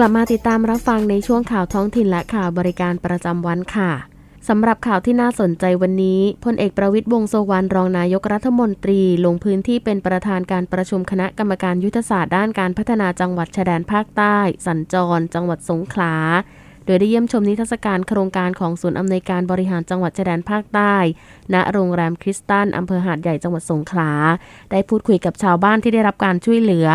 กลับมาติดตามรับฟังในช่วงข่าวท้องถิ่นและข่าวบริการประจำวันค่ะสำหรับข่าวที่น่าสนใจวันนี้พลเอกประวิทย์วงสุวรรณรองนายกรัฐมนตรี ลงพื้นที่เป็นประธานการประชุมคณะกรรมการยุทธศาสตร์ด้านการพัฒนาจังหวัดชายแดนภาคใต้ สัญจร จังหวัดสงขลา โดยได้เยี่ยมชมนิทรรศการโครงการของศูนย์อำนวยการบริหารจังหวัดชายแดนภาคใต้ ณ โรงแรมคริสตันอำเภอหาดใหญ่จังหวัดสงขลา ได้พูดคุยกับชาวบ้านที่ได้รับการช่วยเหลือ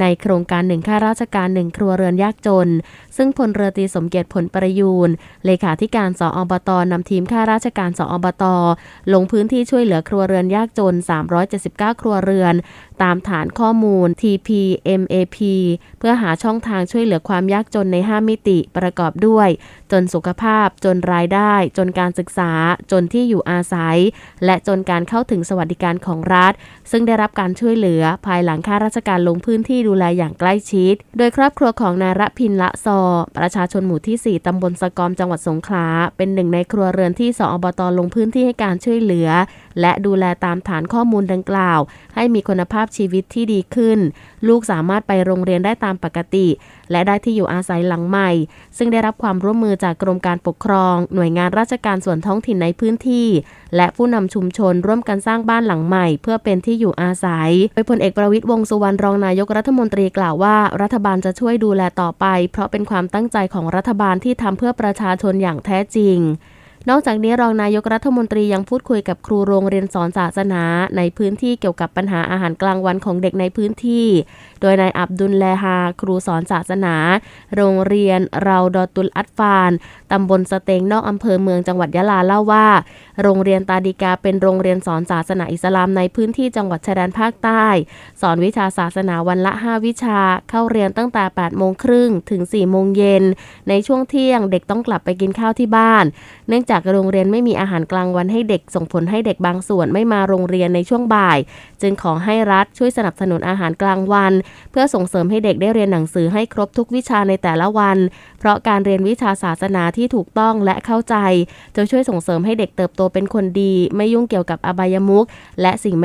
ในโครงการหนึ่งข้าราชการหนึ่งครัวเรือนยากจน ซึ่งพลเรือตรีสมเกียรติผลประยูนเลขาธิการสออบตนำทีมข้าราชการสอบตลงพื้นที่ช่วยเหลือครัวเรือนยากจน 379 ครัวเรือน ตามฐานข้อมูล TPMAP เพื่อหาช่องทางช่วยเหลือความยากจนใน 5 มิติประกอบด้วยจนสุขภาพ จนรายได้ จนการศึกษา จนที่อยู่อาศัย และจนการเข้าถึงสวัสดิการของรัฐ ซึ่งได้รับการช่วยเหลือภายหลังข้าราชการลงพื้นที่ดูแลอย่างใกล้ชิด โดยครอบครัวของนายระพินละซอ ประชาชนหมู่ที่ 4 ตำบลสะกอมจังหวัดสงขลาเป็นหนึ่งในครัวเรือนที่สอบตลงพื้นที่ให้การช่วยเหลือ และดูแลตามฐานข้อมูลดังกล่าว ให้มีคุณภาพชีวิตที่ดีขึ้น ลูกสามารถไปโรงเรียนได้ตามปกติ และได้ที่อยู่อาศัยหลังใหม่ ซึ่งได้รับความร่วมมือจากกรมการปกครอง หน่วยงานราชการส่วนท้องถิ่นในพื้นที่ และผู้นำชุมชนร่วมกันสร้างบ้านหลังใหม่ เพื่อเป็นที่อยู่อาศัย โดยพลเอกประวิตยวงสุวรรณรองนายกรัฐมนตรีกล่าวว่า รัฐบาลจะช่วยดูแลต่อไป เพราะเป็นความตั้งใจของรัฐบาลที่ทำเพื่อประชาชนอย่างแท้จริง นอกจากนี้รองนายกรัฐมนตรียังพูดคุยกับครูโรงเรียนสอนศาสนาในพื้นที่เกี่ยวกับปัญหาอาหารกลางวันของเด็กในพื้นที่ โดยนายอับดุลแลฮา ครูสอนศาสนา โรงเรียนเราดอตุลอัตฟานตำบลสเตงนอกอำเภอเมืองจังหวัดยะลาเล่าว่า โรงเรียนตาดีกาเป็นโรงเรียนสอนศาสนาอิสลามในพื้นที่จังหวัดชายแดนภาคใต้ สอนวิชาศาสนาวันละ 5 วิชา เข้าเรียนตั้งแต่8โมงครึ่งถึง4โมงเย็นในช่วงเที่ยงเด็กต้องกลับไปกินข้าวที่บ้าน เนื่องจากจากโรงเรียนไม่มีอาหารกลางวันให้เด็กส่งผลให้เด็กบางส่วนไม่มาโรงเรียนในช่วงบ่าย จึงขอให้รัฐช่วยสนับสนุนอาหารกลางวัน เพื่อส่งเสริมให้เด็กได้เรียนหนังสือให้ครบทุกวิชาในแต่ละวัน เพราะการเรียนวิชาศาสนาที่ถูกต้องและเข้าใจ จะช่วยส่งเสริมให้เด็กเติบโตเป็นคนดี ไม่ยุ่งเกี่ยวกับอบายมุขและสิ่งไม่